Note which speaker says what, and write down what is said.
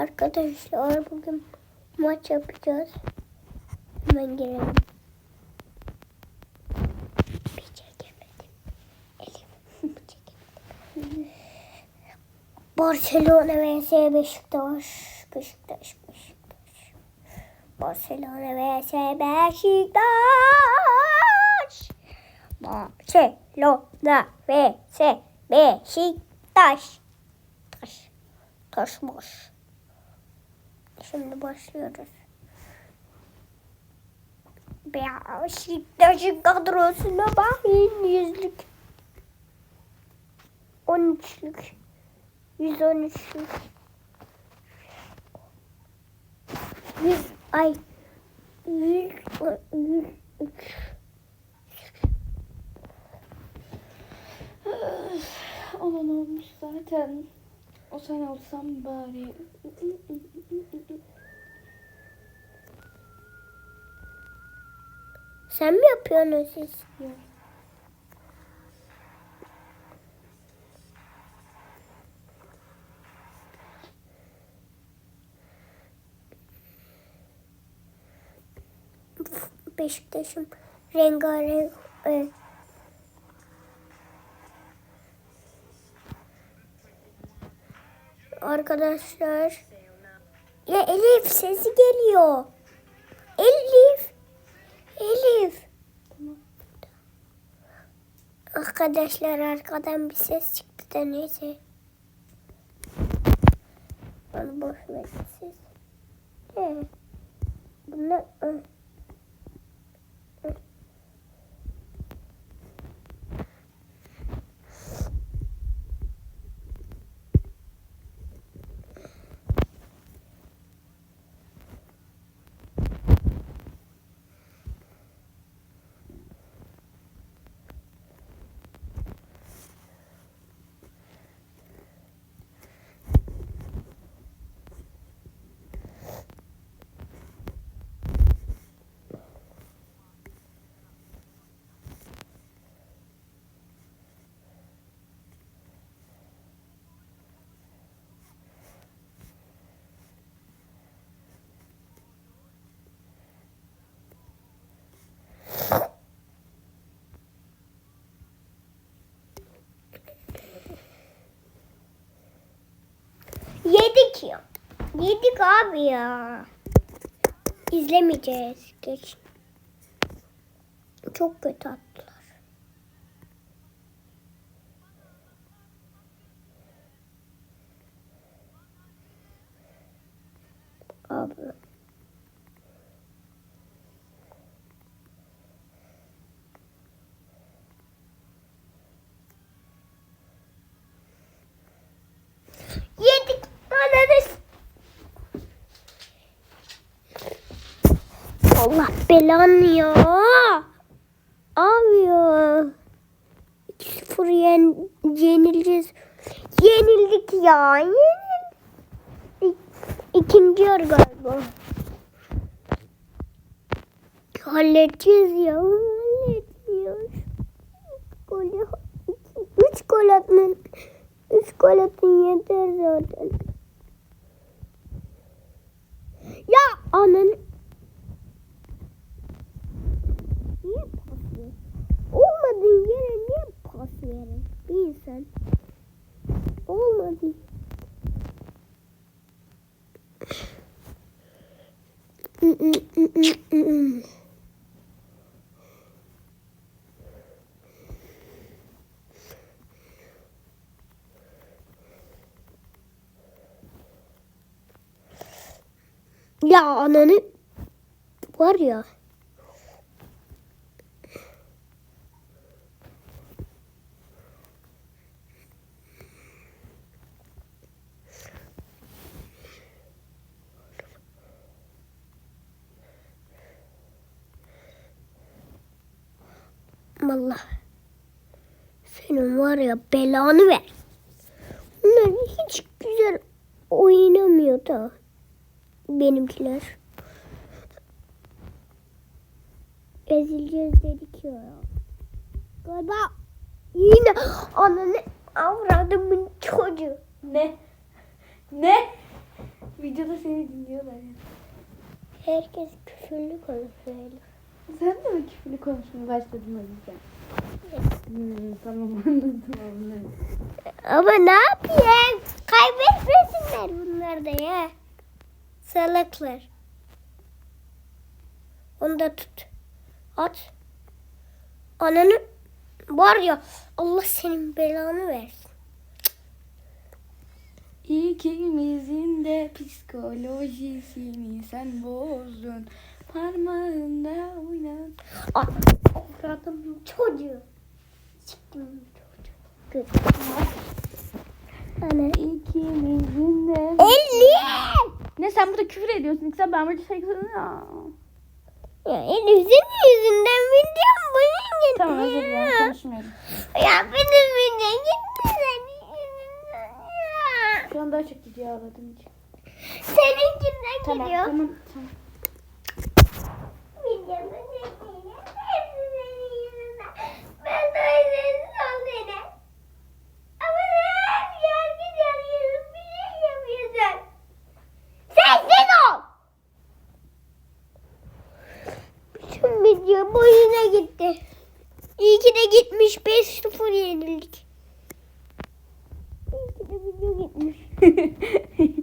Speaker 1: Arkadaşlar bugün maç yapacağız. Hemen girelim. Bir çekemedim. Elim bir çekemedim. Barcelona vs Beşiktaş. Beşiktaş, Beşiktaş. Barcelona vs Beşiktaş. Barcelona vs Beşiktaş. Taş. Taşmış. Şimdi başlıyoruz. Beşiktaş'ın kadrosuna bakın yüzlük. 13'lük. 113'lük. 100 ay 100 103
Speaker 2: Olan olmuş zaten. O sen olsam bari.
Speaker 1: Sen mi yapıyorsun o ses?
Speaker 2: Yok.
Speaker 1: Beşiktaş'ım rengarenk e, Arkadaşlar ya Elif sesi geliyor. Elif. Elif. Arkadaşlar arkadan bir ses çıktı da neyse. Bana boş ver ses. Ee, bunlar Yedik. Yedik abi ya. İzlemeyeceğiz. Geç. Çok kötü attılar. Abi. Allah belanı ya. Abi ya. 2-0 yen, yenileceğiz. Yenildik ya. Yenildik. İkinci yarı galiba. Halledeceğiz ya. Halledeceğiz. Golü, üç gol atın. Üç gol atın yeter zaten. Ya anın. Niye pas ver? Olmadığın yere niye pas verir bir insan? Olmadı. Ya ananı var ya. Allah. Senin var ya belanı ver. Bunlar hiç güzel oynamıyor da. Benimkiler. Ezileceğiz dedik ya. Galiba yine ananı avradımın çocuğu.
Speaker 2: Ne? Ne? Videoda seni dinliyorlar. ya.
Speaker 1: Herkes küfürlü konuşuyor.
Speaker 2: Sen de mi küfürlü konuşmaya başladın yüzden? Hmm, tamam anladım anladım.
Speaker 1: Ama ne yapayım? Kaybetmesinler bunlar da ya. Salaklar. Onu da tut. At. Ananı var ya Allah senin belanı versin.
Speaker 2: İkimizin de psikolojisini sen bozdun. Parmağında.
Speaker 1: At. Avradım çocuğu. Çıktım çocuğu. Kız. Ana.
Speaker 2: İkimizin de...
Speaker 1: Elli.
Speaker 2: Ne sen burada küfür ediyorsun. Sen ben burada şey ya.
Speaker 1: Ya Elif'in yüzünden videom bunun
Speaker 2: Tamam özür dilerim konuşmuyorum.
Speaker 1: Ya benim videom gitti senin yüzünden ya.
Speaker 2: Şu an daha çok ciddiye ağladığım için.
Speaker 1: Seninkinden
Speaker 2: Tamam
Speaker 1: gidiyor.
Speaker 2: tamam tamam.
Speaker 1: Video boyuna gitti. İyi ki de gitmiş. 5-0 yenildik. İyi ki de video gitmiş.